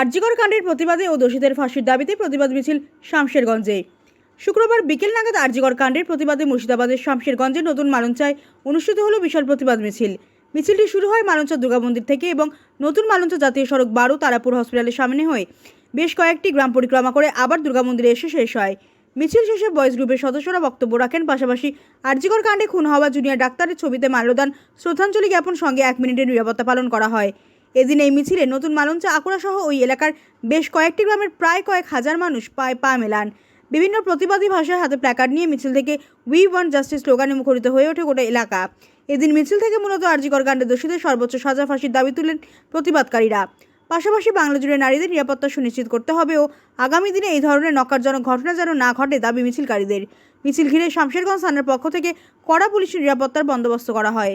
আরজিকর কাণ্ডের প্রতিবাদে ও দোষীদের ফাঁসির দাবিতে প্রতিবাদ মিছিল শামশেরগঞ্জে। শুক্রবার বিকেল নাগাদ আরজিকর কাণ্ডের প্রতিবাদে মুর্শিদাবাদের শামশেরগঞ্জে নতুন মালঞ্চায় অনুষ্ঠিত হলো বিশাল প্রতিবাদ মিছিল। মিছিলটি শুরু হয় মালঞ্চা দুর্গা মন্দির থেকে এবং নতুন মালঞ্চা জাতীয় সড়ক বারো তারাপুর হসপিটালের সামনে হয়ে বেশ কয়েকটি গ্রাম পরিক্রমা করে আবার দুর্গা মন্দিরে এসে শেষ হয়। মিছিল শেষে বয়েজ গ্রুপের সদস্যরা বক্তব্য রাখেন, পাশাপাশি আর্যিকর কাণ্ডে খুন হওয়া জুনিয়র ডাক্তারের ছবিতে মাল্যদান, শ্রদ্ধাঞ্জলি জ্ঞাপন সঙ্গে এক মিনিটের নিরাপত্তা পালন করা হয়। এদিন এই মিছিলে নতুন মালঞ্চা আকুড়া সহ ওই এলাকার বেশ কয়েকটি গ্রামের প্রায় কয়েক হাজার মানুষ পায়ে পা মেলান। বিভিন্ন প্রতিবাদী ভাষায় হাতে প্ল্যাকার্ড নিয়ে মিছিল থেকে উই ওয়ান জাস্টিস স্লোগানে মুখরিত হয়ে ওঠে গোটা এলাকা। এদিন মিছিল থেকে মূলত আরজিকর কাণ্ডে দোষীদের সর্বোচ্চ সাজা ফাঁসির দাবি তুলেন প্রতিবাদকারীরা। পাশাপাশি বাংলা জুড়ে নারীদের নিরাপত্তা সুনিশ্চিত করতে হবে ও আগামী দিনে এই ধরনের নকারজনক ঘটনা যেন না ঘটে দাবি মিছিলকারীদের। মিছিল ঘিরে শামশেরগঞ্জ থানার পক্ষ থেকে কড়া পুলিশের নিরাপত্তার বন্দোবস্ত করা হয়।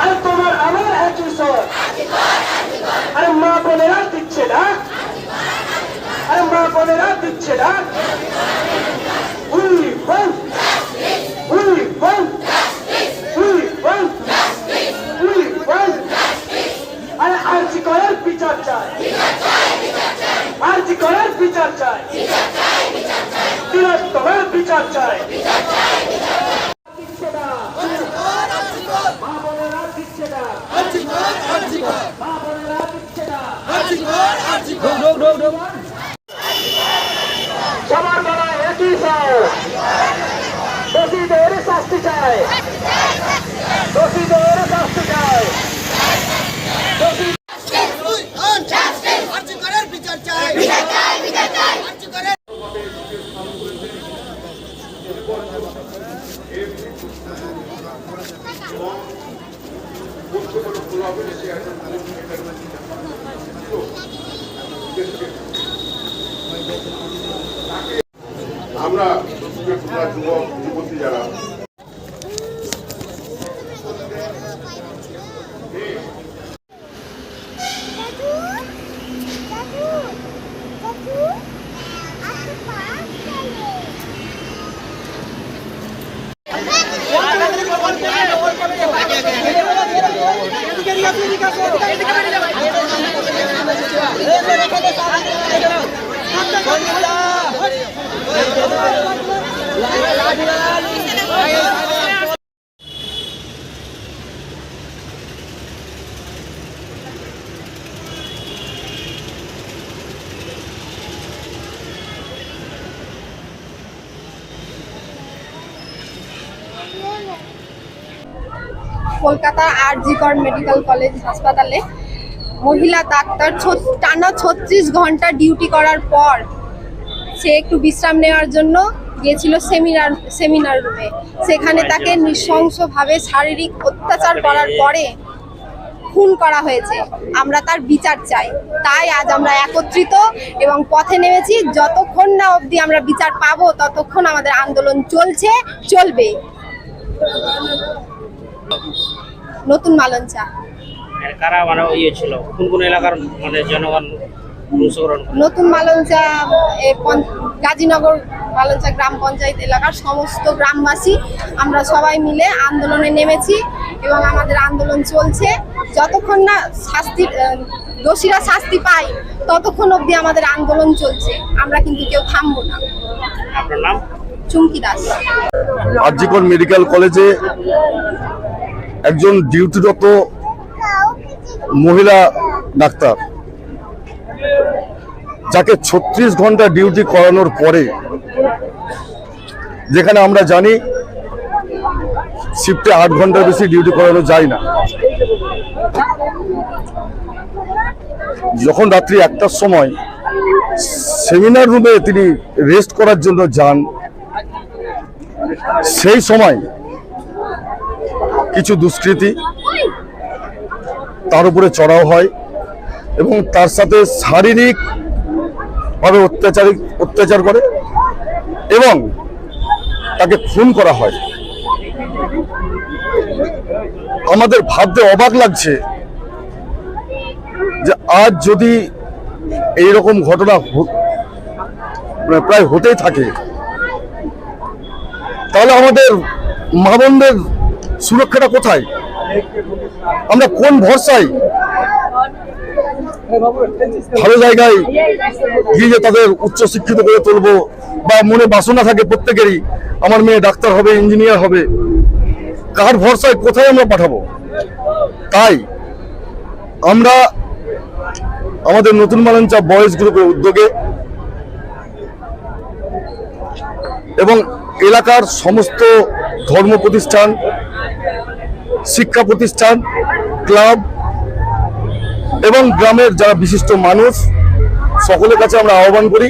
আরে তোমার আমার একই স্যার আরে মা বোনেরা দিচ্ছে না আরে মা বোনেরা দিচ্ছে না we want we want we want we want আরে আরজি করার বিচার চাই আরজি করার বিচার চাই তিরস্করের বিচার চাই দিচ্ছে না মা বোনেরা দিচ্ছে না মা বোনেরা দিচ্ছে না সবার গলায় একই চাই দোষীদের শাস্তি চাই দোষীদের শাস্তি চাই দোষী আর্যকরের বিচার চাই বিচার চাই বিচার চাই আর্যকরের আমরা যুবক যুবতী যারা লাঠি কলকাতা আরজিকর মেডিকেল কলেজ হাসপাতালে মহিলা ডাক্তার টানা ছত্রিশ ঘণ্টা ডিউটি করার পর সে একটু বিশ্রাম নেওয়ার জন্য গিয়েছিল সেমিনার সেমিনার রুমে। সেখানে তাকে নৃশংসভাবে শারীরিক অত্যাচার করার পরে খুন করা হয়েছে। আমরা তার বিচার চাই। তাই আজ আমরা একত্রিত এবং পথে নেমেছি। যতক্ষণ না অবধি আমরা বিচার পাবো, ততক্ষণ আমাদের আন্দোলন চলছে, চলবে। নতুন মালঞ্চা। কারা মানে ইয়ে ছিল? কোন কোন এলাকার মানে জনগণ অংশগ্রহণ নতুন মালঞ্চা এ, গাজীনগর মালঞ্চা গ্রাম পঞ্চায়েত এলাকার সমস্ত গ্রামবাসী আমরা সবাই মিলে আন্দোলনে নেমেছি এবং আমাদের আন্দোলন চলছে। যতক্ষণ না শাস্তি দোষীরা শাস্তি পায় ততক্ষণ অবধি আমাদের আন্দোলন চলছে। আমরা কিন্তু কেউ থামবো না। আপনার নাম? চুমকি দাস। আরজিকর মেডিকেল কলেজে একজন ডিউটিরত মহিলা ডাক্তার, যাকে ছত্রিশ ঘণ্টা ডিউটি করানোর পরে, যেখানে আমরা জানি শিফটে আট ঘণ্টার বেশি ডিউটি করানো যায় না। যখন রাত্রি একটার সময় সেমিনার রুমে তিনি রেস্ট করার জন্য যান, সেই সময় কিছু দুষ্কৃতী তার উপরে চড়াও হয় এবং তার সাথে শারীরিক ভাবে অত্যাচারী অত্যাচার করে এবং তাকে খুন করা হয়। আমাদের ভাবতে অবাক লাগছে যে আজ যদি এই রকম ঘটনা মানে প্রায় হতেই থাকে, তাহলে আমাদের মা বোনদের সুরক্ষাটা কোথায়? আমরা কোন ভরসায় ভালো জায়গায় গিয়ে তাদের উচ্চ শিক্ষিত করে তুলবো বা মনে বাসনা থাকে প্রত্যেকেরই, আমার মেয়ে ডাক্তার হবে ইঞ্জিনিয়ার হবে, কার ভরসায় কোথায় আমরা পাঠাবো? তাই আমরা আমাদের নতুন মালঞ্চা বয়েজ গ্রুপের উদ্যোগে এবং এলাকার সমস্ত ধর্ম প্রতিষ্ঠান শিক্ষা প্রতিষ্ঠান, ক্লাব এবং গ্রামের যারা বিশিষ্ট মানুষ, সকলের কাছে আমরা আহ্বান করি,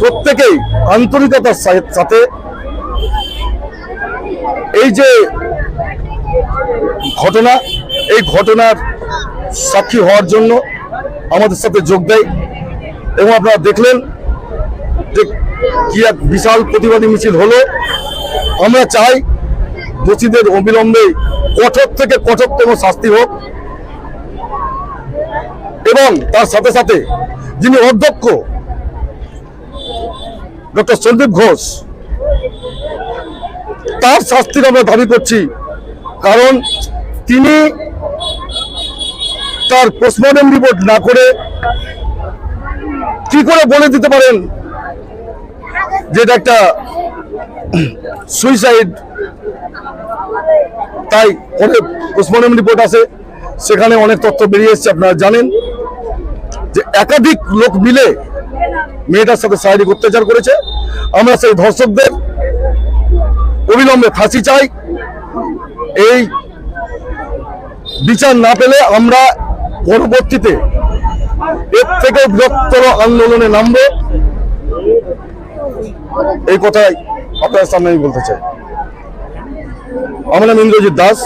প্রত্যেকেই আন্তরিকতার সাথে এই যে ঘটনা, এই ঘটনার সাক্ষী হওয়ার জন্য আমাদের সাথে যোগ দেয় এবং আপনারা দেখলেন যে কি এক বিশাল প্রতিবাদী মিছিল হলো। আমরা চাই দোষীদের অবিলম্বে কঠোর থেকে কঠোরতম শাস্তি হোক। এবং তার সাথে সাথে যিনি অধ্যক্ষ, ডক্টর সন্দীপ ঘোষ, তার শাস্তির আমরা দাবি করছি। কারণ তিনি তার পোস্টমর্টম রিপোর্ট না করে কি করে বলে দিতে পারেন? যে এটা একটা সুইসাইড তাই পরে পোস্টমর্টম রিপোর্ট আছে। সেখানে অনেক তথ্য বেরিয়ে এসছে, আপনারা জানেন। যে একাধিক লোক মিলে মেয়েটার সাথে শারীরিক অত্যাচার করেছে। আমরা সেই ধর্ষকদের অবিলম্বে ফাঁসি চাই। এই বিচার না পেলে আমরা পরবর্তীতে এর থেকে বৃহত্তর আন্দোলনে নামবো। এই কথাই আপনার সামনে আমি বলতে চাই। আমার নাম ইন্দ্রজিৎ দাস